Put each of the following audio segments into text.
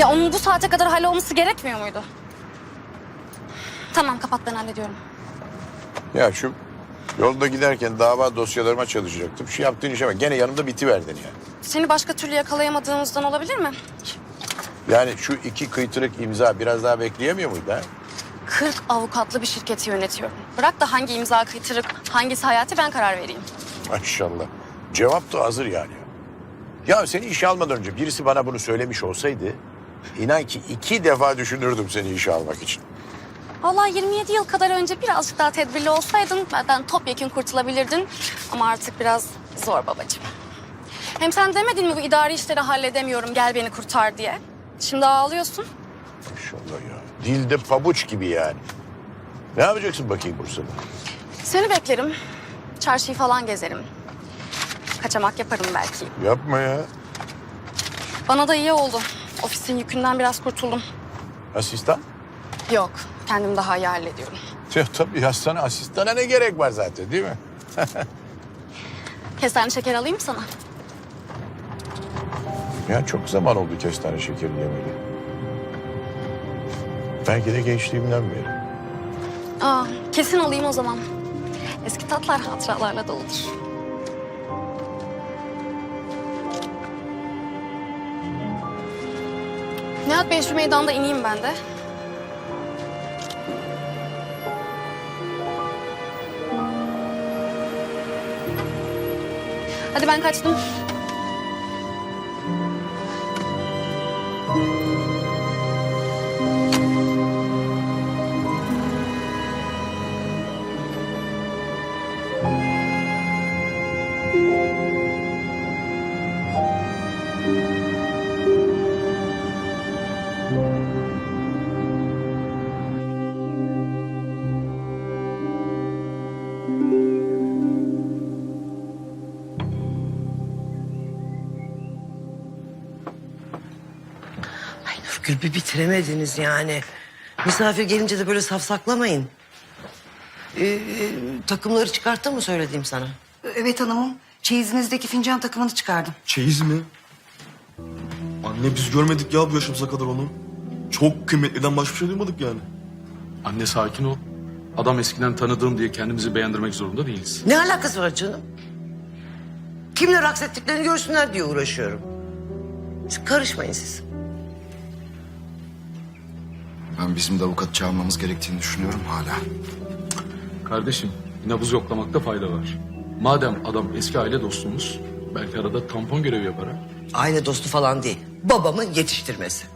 Ya onun bu saate kadar hallolması gerekmiyor muydu? Tamam kapat ben hallediyorum. Ya şu yolda giderken dava dosyalarıma çalışacaktım. Şu yaptığın işe bak. Gene yanımda bitiverdin ya. Seni başka türlü yakalayamadığımızdan olabilir mi? Yani şu iki kıytırık imza biraz daha bekleyemiyor muydu ha? 40 avukatlı bir şirketi yönetiyorum. Bırak da hangi imza kıytırık, hangisi hayati ben karar vereyim. Maşallah. Cevap da hazır yani. Ya seni işe almadan önce birisi bana bunu söylemiş olsaydı... ...inan ki iki defa düşünürdüm seni işe almak için. Vallahi 27 yıl kadar önce birazcık daha tedbirli olsaydın benden topyekun kurtulabilirdin. Ama artık biraz zor babacığım. Hem sen demedin mi bu idari işleri halledemiyorum gel beni kurtar diye. Şimdi ağlıyorsun. Maşallah ya. Dilde pabuç gibi yani. Ne yapacaksın bakayım Bursa'da? Seni beklerim. Çarşıyı falan gezerim. Kaçamak yaparım belki. Yapma ya. Bana da iyi oldu. Ofisin yükünden biraz kurtuldum. Asistan? Yok, kendim daha iyi hallediyorum. Ya tabii ya sana asistana ne gerek var zaten değil mi? Kestane şeker alayım mı sana? Ya çok zaman oldu kestane şekeri yemeli. Belki de gençliğimden beri. Aa, kesin alayım o zaman. Eski tatlar hatıralarla doludur. Nihat Bey şu meydanda ineyim ben de. Hadi ben kaçtım. Bir bitiremediniz yani. Misafir gelince de böyle safsaklamayın. Ee, e, takımları çıkarttın mı söylediğim sana? Evet hanımım. Çeyizinizdeki fincan takımını çıkardım. Çeyiz mi? Anne biz görmedik ya bu yaşımıza kadar onu. Çok kıymetliden başka bir şey duymadık yani. Anne sakin ol. Adam eskiden tanıdığım diye kendimizi beğendirmek zorunda değiliz. Ne alakası var canım? Kimle raks ettiklerini görsünler diye uğraşıyorum. Siz karışmayın siz. Ben bizim de avukat çağırmamız gerektiğini düşünüyorum hala. Kardeşim nabız yoklamakta fayda var. Madem adam eski aile dostumuz belki arada tampon görevi yapar ha. Aile dostu falan değil. Babamın yetiştirmesi.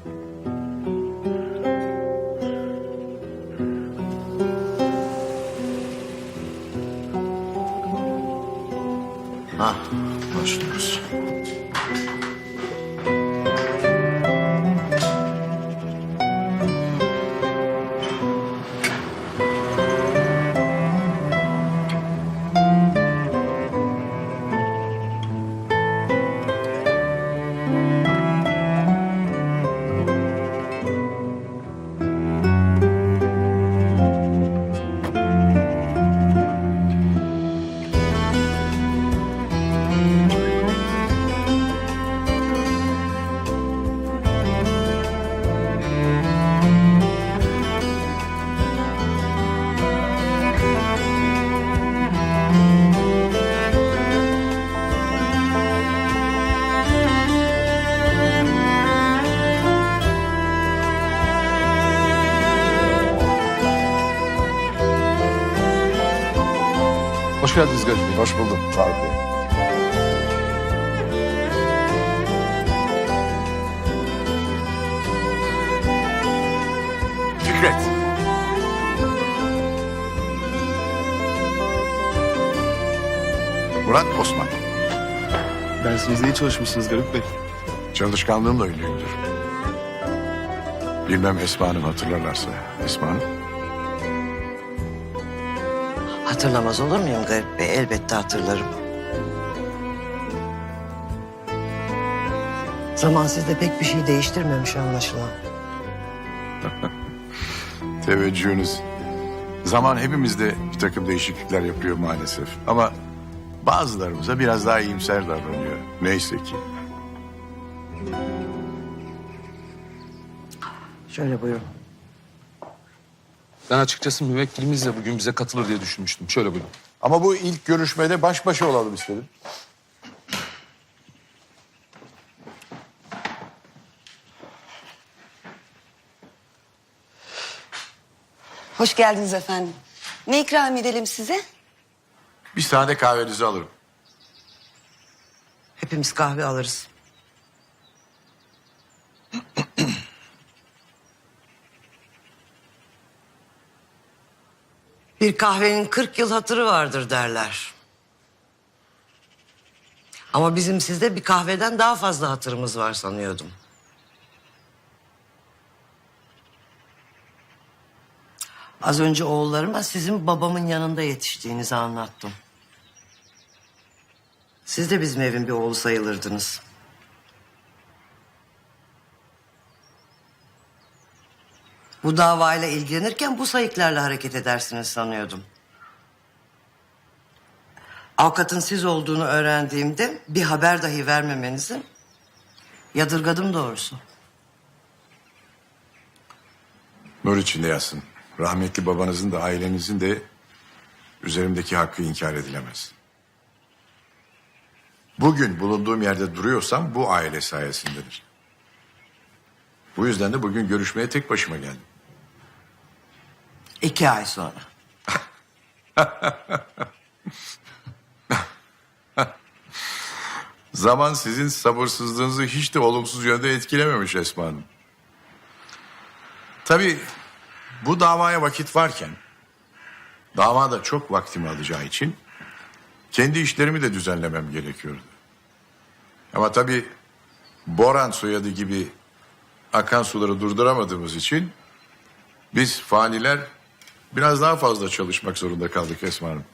Hoş geldiniz Garip Bey. Hoş buldum Faruk Bey. Fikret. Murat Osman. Dersinizde iyi çalışmışsınız Garip Bey. Çalışkanlığımla ünlüyümdür. Bilmem Esma Hanım hatırlarlarsa. Esma Hanım. Hatırlamaz olur muyum Garip Bey? Elbette hatırlarım. Zaman sizde pek bir şey değiştirmemiş anlaşılan. Teveccühünüz. Zaman hepimizde bir takım değişiklikler yapıyor maalesef. Ama bazılarımıza biraz daha iyimser davranıyor. Neyse ki. Şöyle buyurun. Ben açıkçası müvekkilimiz de bugün bize katılır diye düşünmüştüm. Şöyle buyurun. Ama bu ilk görüşmede baş başa olalım istedim. Hoş geldiniz efendim. Ne ikram edelim size? Bir sade kahvenizi alırım. Hepimiz kahve alırız. Bir kahvenin 40 yıl hatırı vardır derler. Ama bizim sizde bir kahveden daha fazla hatırımız var sanıyordum. Az önce oğullarıma sizin babamın yanında yetiştiğinizi anlattım. Siz de bizim evin bir oğlu sayılırdınız. Bu davayla ilgilenirken bu sayıklarla hareket edersiniz sanıyordum. Avukatın siz olduğunu öğrendiğimde bir haber dahi vermemenizi yadırgadım doğrusu. Nur içinde yatsın. Rahmetli babanızın da ailenizin de üzerimdeki hakkı inkar edilemez. Bugün bulunduğum yerde duruyorsam bu aile sayesindedir. Bu yüzden de bugün görüşmeye tek başıma geldim. İki ay sonra. Zaman sizin sabırsızlığınızı hiç de olumsuz yönde etkilememiş Esma Hanım. Tabii bu davaya vakit varken davada çok vaktimi alacağı için kendi işlerimi de düzenlemem gerekiyordu. Ama tabii Boran soyadı gibi akan suları durduramadığımız için biz faniler biraz daha fazla çalışmak zorunda kaldık Esma Hanım.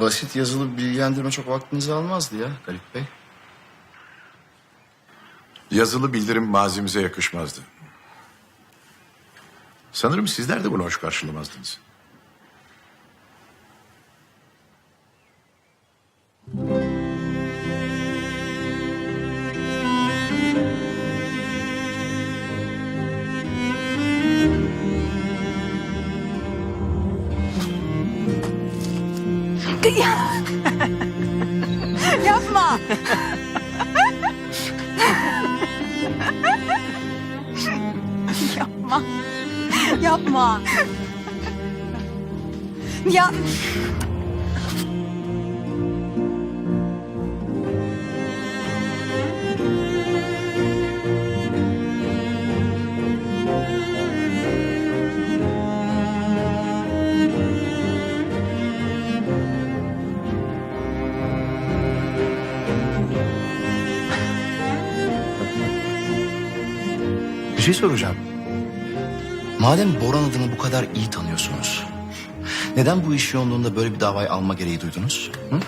Basit yazılı bilgilendirme çok vaktinizi almazdı ya Galip Bey. Yazılı bildirim mazimize yakışmazdı. Sanırım sizler de bunu hoş karşılamazdınız. Şey soracağım. Madem Boran adını bu kadar iyi tanıyorsunuz... ...neden bu iş yoğunluğunda böyle bir davayı alma gereği duydunuz? Hı?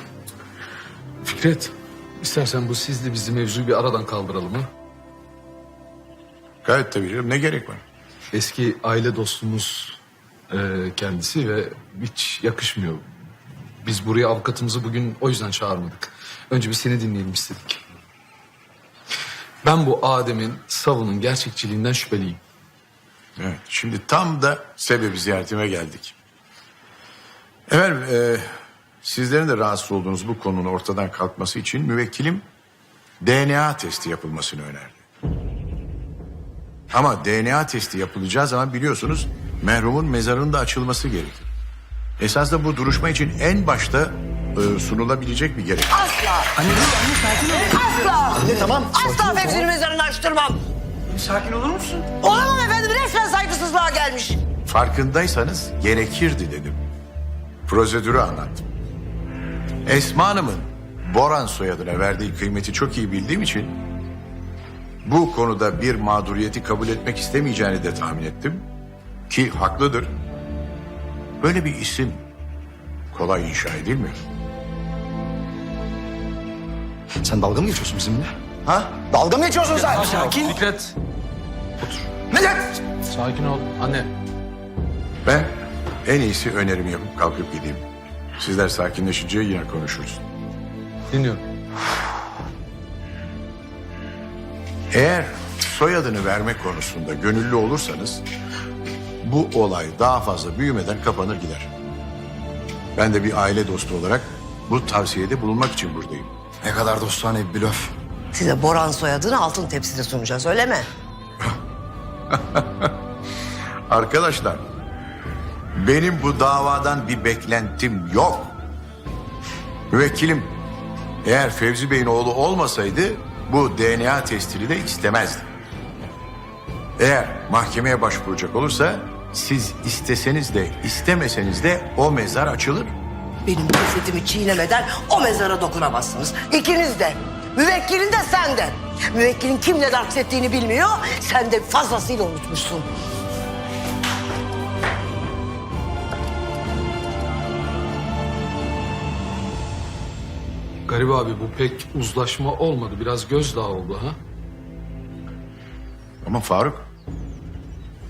Fikret, istersen bu sizle bizim mevzuyu bir aradan kaldıralım ha? Gayet de biliyorum. Ne gerek var? Eski aile dostumuz e, kendisi ve hiç yakışmıyor. Biz buraya avukatımızı bugün o yüzden çağırmadık. Önce bir seni dinleyelim istedik. Ben bu Adem'in savunun gerçekçiliğinden şüpheliyim. Evet, şimdi tam da sebebi ziyaretime geldik. Efendim, e, sizlerin de rahatsız olduğunuz bu konunun ortadan kalkması için müvekkilim DNA testi yapılmasını önerdi. Ama DNA testi yapılacağı zaman biliyorsunuz merhumun mezarının da açılması gerekir. Esas da bu duruşma için en başta e, sunulabilecek bir gerek. Asla Fevzi'nin mezarını açtırmam. Sakin olur musun? Olamam efendim resmen saygısızlığa gelmiş. Farkındaysanız gerekirdi dedim. Prosedürü anlattım. Esma Hanım'ın Boran soyadına verdiği kıymeti çok iyi bildiğim için... ...bu konuda bir mağduriyeti kabul etmek istemeyeceğini de tahmin ettim. Ki haklıdır. Böyle bir isim kolay inşa edilmiyor. Sen dalga mı geçiyorsun bizimle? Ha? Dalga mı geçiyorsun sen? Sakin. Fikret, Neden? sakin ol. Anne, Ben en iyisi önerimi yapıp kalkıp gideyim. Sizler sakinleşince yine konuşuruz. dinliyorum. Eğer soyadını verme konusunda gönüllü olursanız bu olay daha fazla büyümeden kapanır gider. Ben de bir aile dostu olarak bu tavsiyede bulunmak için buradayım. Ne kadar dostane bir blöf. Size Boran soyadını altın tepside sunacağız öyle mi? Arkadaşlar, benim bu davadan bir beklentim yok. Müvekkilim, eğer Fevzi Bey'in oğlu olmasaydı bu DNA testini de istemezdi. Eğer mahkemeye başvuracak olursa siz isteseniz de istemeseniz de o mezar açılır. Benim cesedimi çiğnemeden o mezara dokunamazsınız. İkiniz de. Müvekkilin de sen de. Müvekkilin kimle dert ettiğini bilmiyor. Sen de fazlasıyla unutmuşsun. Garip abi bu pek uzlaşma olmadı. Biraz gözdağı oldu ha. Ama Faruk,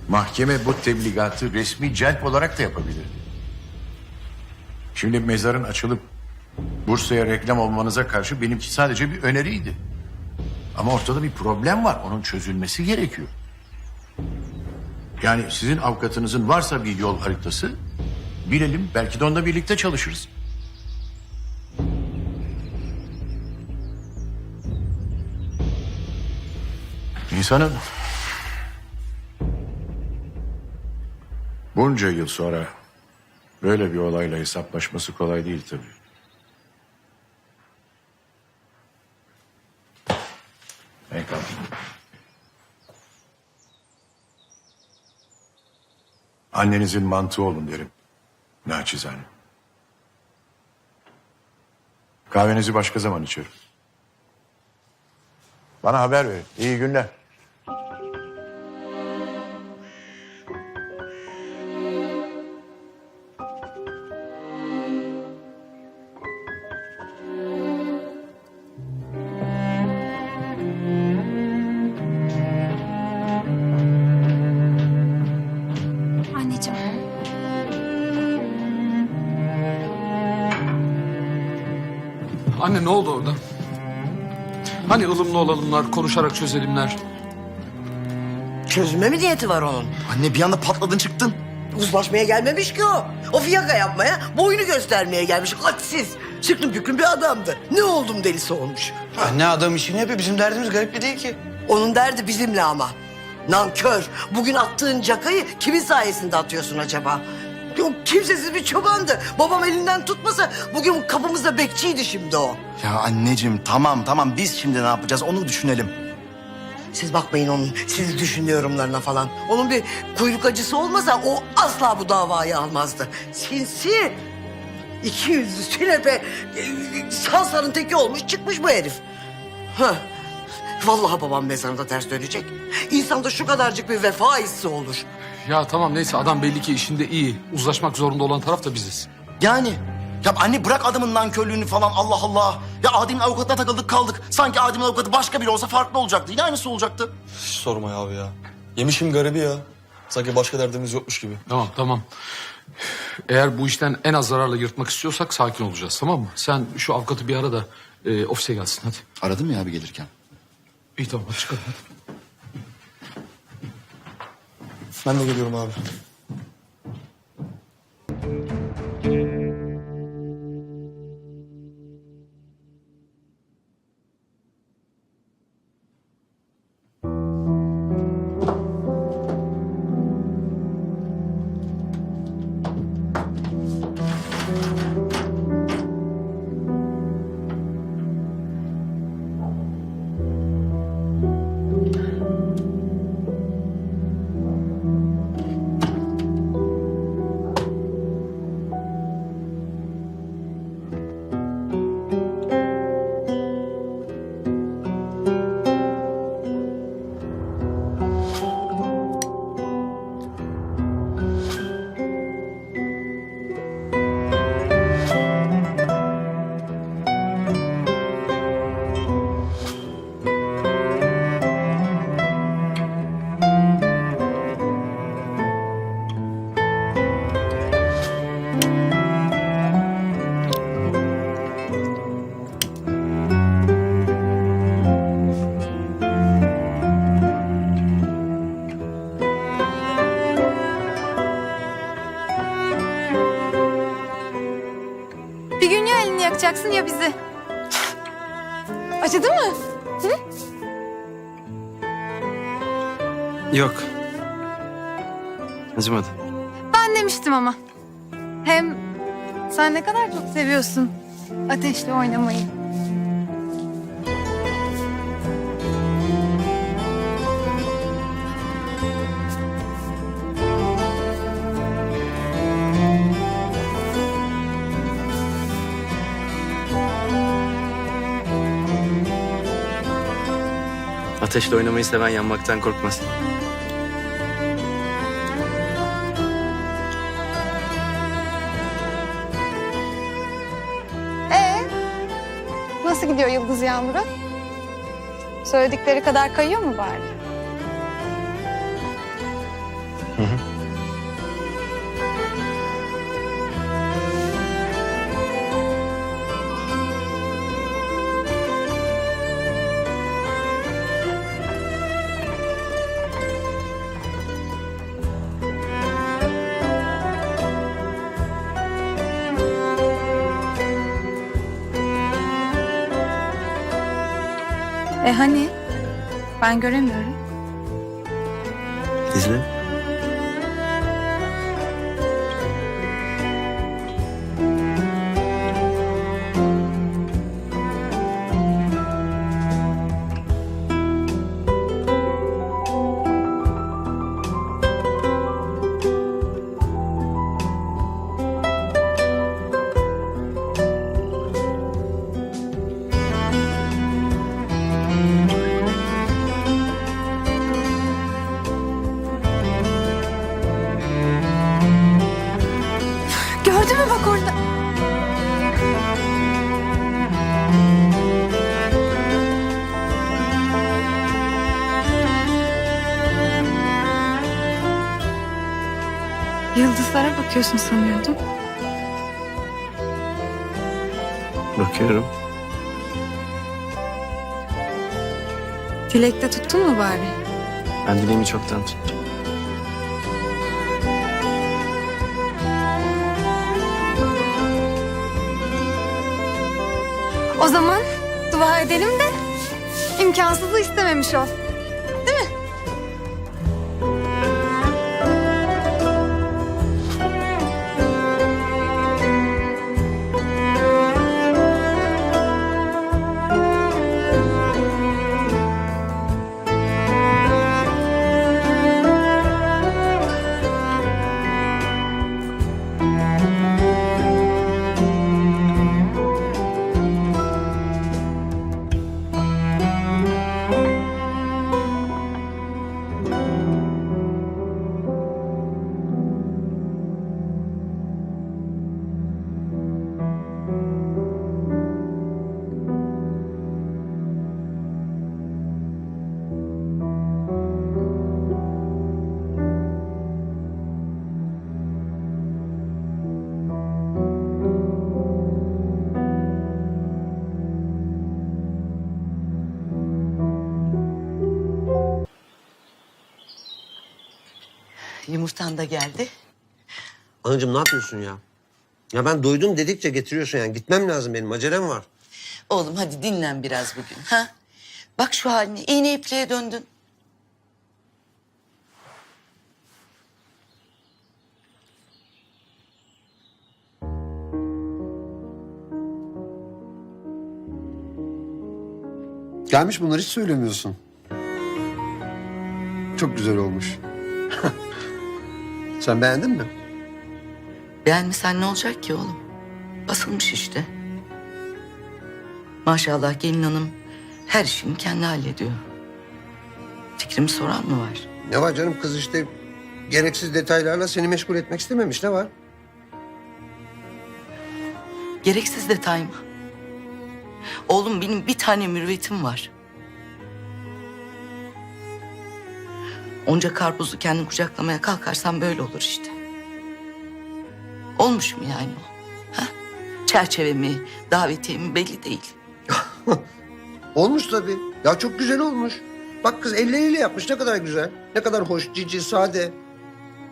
mahkeme bu tebligatı resmi celp olarak da yapabilirdi. Şimdi mezarın açılıp Bursa'ya reklam olmanıza karşı benimki sadece bir öneriydi. Ama ortada bir problem var, onun çözülmesi gerekiyor. Yani sizin avukatınızın varsa bir yol haritası, bilelim belki de onunla birlikte çalışırız. İnsanın bunca yıl sonra böyle bir olayla hesaplaşması kolay değil tabii. Eyvallah. Annenizin mantığı olun derim. Naçizane. Kahvenizi başka zaman içerim. Bana haber verin. İyi günler. Anne ne oldu orada? Hani ılımlı olalımlar, konuşarak çözelimler. Çözüme mi niyeti var onun? Anne bir anda patladın çıktın. Uzlaşmaya gelmemiş ki o. O fiyaka yapmaya, boyunu göstermeye gelmiş. Hadsiz. Çıktım püklüm bir adamdı. Ne oldum delisi olmuş. Anne adam işini yapıyor. Bizim derdimiz garip bir değil ki. Onun derdi bizimle ama. Nankör. Bugün attığın cakayı kimin sayesinde atıyorsun acaba? O kimsesiz bir çobandı. Babam elinden tutmasa bugün kapımızda bekçiydi şimdi o. Ya anneciğim tamam tamam biz şimdi ne yapacağız onu düşünelim. Siz bakmayın onun sizi düşün yorumlarına falan. Onun bir kuyruk acısı olmasa o asla bu davayı almazdı. Sinsi. İki yüzlü sünepe e, Sansar'ın teki olmuş çıkmış bu herif. Hah. Vallahi babam mezarında ters dönecek. İnsanda şu kadarcık bir vefa hissi olur. Ya tamam neyse adam belli ki işinde iyi. Uzlaşmak zorunda olan taraf da biziz. Yani ya anne bırak adamın nankörlüğünü falan Allah Allah. Ya Adem'in avukatına takıldık kaldık. Sanki Adem'in avukatı başka biri olsa farklı olacaktı. Yine aynısı olacaktı. Hiç sorma ya abi ya. Yemişim garibi ya. Sanki başka derdimiz yokmuş gibi. Tamam tamam. Eğer bu işten en az zararla yırtmak istiyorsak sakin olacağız tamam mı? Sen şu avukatı bir ara da e, ofise gelsin hadi. Aradım ya abi gelirken. İyi tamam hadi çıkalım hadi. Ben de geliyorum abi. Yapacaksın ya bizi. Acıdı mı? Yok. Acımadı. Ben demiştim ama. Hem sen ne kadar çok seviyorsun ateşle oynamayı. Ateşle oynamayı seven yanmaktan korkmaz. Ee, nasıl gidiyor Yıldız Yağmur'u? Söyledikleri kadar kayıyor mu bari? E hani? Ben göremiyorum. Yıldızlara bakıyorsun sanıyordum. Bakıyorum. Dilekte tuttun mu bari? Ben dileğimi çoktan tuttum. O zaman dua edelim de imkansızı istememiş ol. Yumurtan da geldi. Anacığım ne yapıyorsun ya? Ya ben doydum dedikçe getiriyorsun yani. Gitmem lazım benim. Acelem var. Oğlum hadi dinlen biraz bugün. Ha? Bak şu haline iğne ipliğe döndün. Gelmiş bunlar hiç söylemiyorsun. Çok güzel olmuş. Sen beğendin mi? Beğenmesen ne olacak ki oğlum? Basılmış işte. Maşallah gelin hanım her işini kendi hallediyor. Fikrimi soran mı var? Ne var canım kız işte gereksiz detaylarla seni meşgul etmek istememiş. Ne var? Gereksiz detay mı? Oğlum benim bir tane mürüvvetim var. Onca karpuzu kendin kucaklamaya kalkarsan böyle olur işte. Olmuş mu yani o? Ha? Çerçeve mi, davetiye mi belli değil. Olmuş tabii. Ya çok güzel olmuş. Bak kız elleriyle yapmış ne kadar güzel. Ne kadar hoş, cici, sade.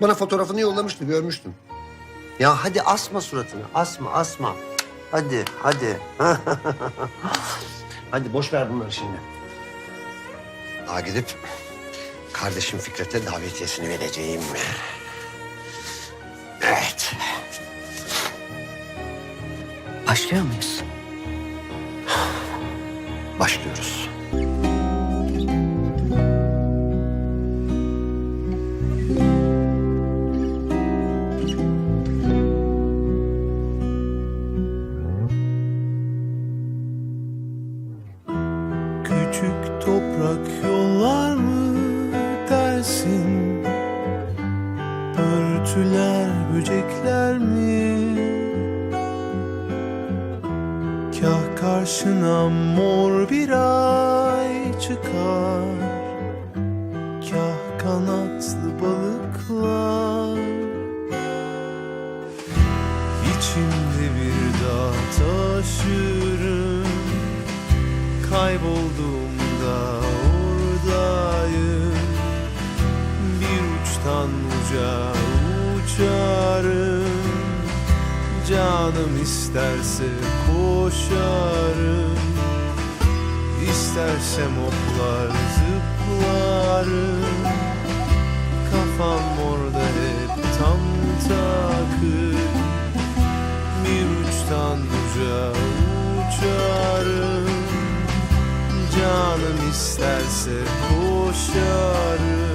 Bana fotoğrafını yollamıştı görmüştüm. Ya hadi asma suratını. Asma asma. Hadi, hadi. hadi boş ver bunları şimdi. Daha gidip kardeşim Fikret'e davetiyesini vereceğim. Evet. Başlıyor muyuz? Başlıyoruz. Karşına mor bir ay çıkar. Kah kanatlı balıklar. İçimde bir dağ taşırım. Kaybolduğumda oradayım. Bir uçtan uca uçarım. Canım isterse koşarım. İstersem hoplar zıplarım. Kafam orada hep tam takır. Bir uçtan uca uçarım. Canım isterse koşarım